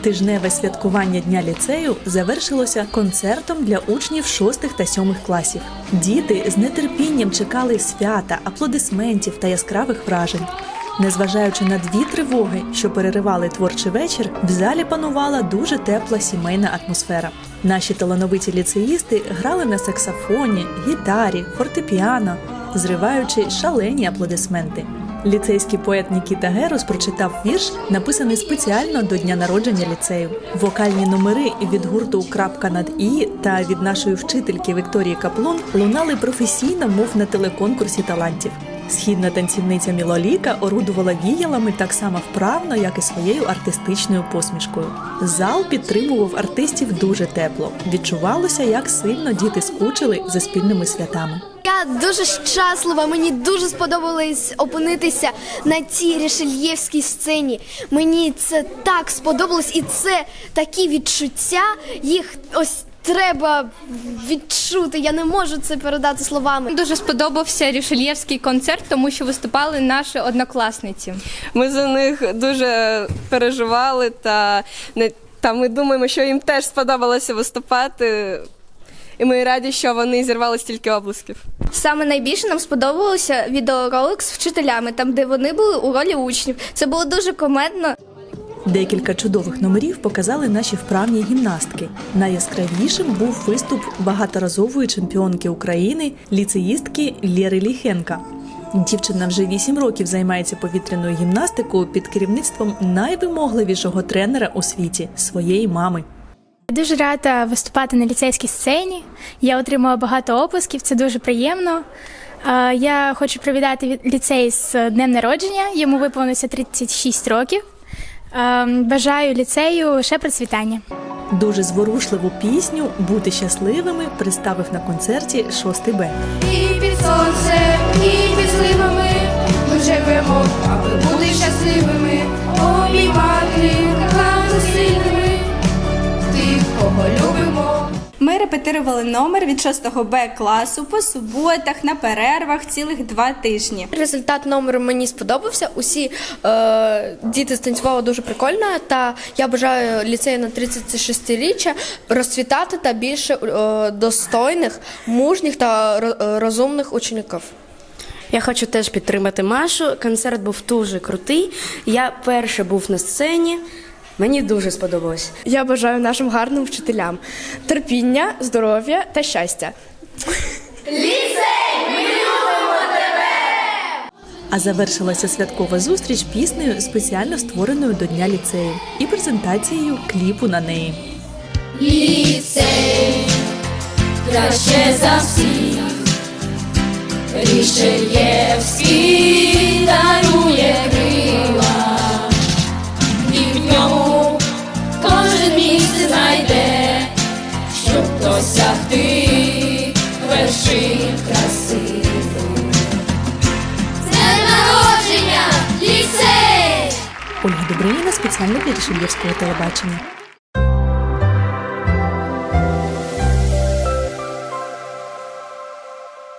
Тижневе святкування дня ліцею завершилося концертом для учнів 6 та 7 класів. Діти з нетерпінням чекали свята, аплодисментів та яскравих вражень. Незважаючи на дві тривоги, що переривали творчий вечір, в залі панувала дуже тепла сімейна атмосфера. Наші талановиті ліцеїсти грали на саксофоні, гітарі, фортепіано, зриваючи шалені аплодисменти. Ліцейський поет Нікіта Герус прочитав вірш, написаний спеціально до дня народження ліцею. Вокальні номери від гурту Крапка над і та від нашої вчительки Вікторії Каплун лунали професійно, мов на телеконкурсі талантів. Східна танцівниця Мілоліка орудувала віялами так само вправно, як і своєю артистичною посмішкою. Зал підтримував артистів дуже тепло. Відчувалося, як сильно діти скучили за спільними святами. Я дуже щаслива. Мені дуже сподобалось опинитися на цій рішельєвській сцені. Мені це так сподобалось, і це такі відчуття. Їх ось треба відчути. Я не можу це передати словами. Дуже сподобався рішельєвський концерт, тому що виступали наші однокласниці. Ми за них дуже переживали та не та ми думаємо, що їм теж сподобалося виступати. І ми раді, що вони зірвали стільки облисків. Саме найбільше нам сподобалося відеоролик з вчителями, там де вони були у ролі учнів. Це було дуже комедно. Декілька чудових номерів показали наші вправні гімнастки. Найяскравішим був виступ багаторазової чемпіонки України, ліцеїстки Лєри Ліхенка. Дівчина вже 8 років займається повітряною гімнастикою під керівництвом найвимогливішого тренера у світі своєї мами. Дуже рада виступати на ліцейській сцені. Я отримала багато оплесків, це дуже приємно. Я хочу привітати ліцей з днем народження. Йому виповнилося 36 років. Бажаю ліцею лише процвітання. Дуже зворушливу пісню Бути щасливими представив на концерті 6 Б. І під сонцем, і під зливами ми живемо, аби бути щасливими, Ми репетирували номер від 6 Б класу по суботах на перервах цілих два тижні. Результат номеру мені сподобався. Усі е, діти станцювали дуже прикольно. Та я бажаю ліцею на 36-річчя розцвітати та більше е, достойних, мужніх та е, розумних учнів. Я хочу теж підтримати Машу. Концерт був дуже крутий. Я перше був на сцені. Мені дуже сподобалось. Я бажаю нашим гарним вчителям терпіння, здоров'я та щастя. Ліцей! Ми любимо тебе! А завершилася святкова зустріч піснею, спеціально створеною до Дня ліцею, і презентацією кліпу на неї. Ліцей краще за всіх, Рішельєвський місце знайде, щоб досягти вершин краси. Народження, ліцей! Ольга Добриніна спеціально для Рішельєвського телебачення.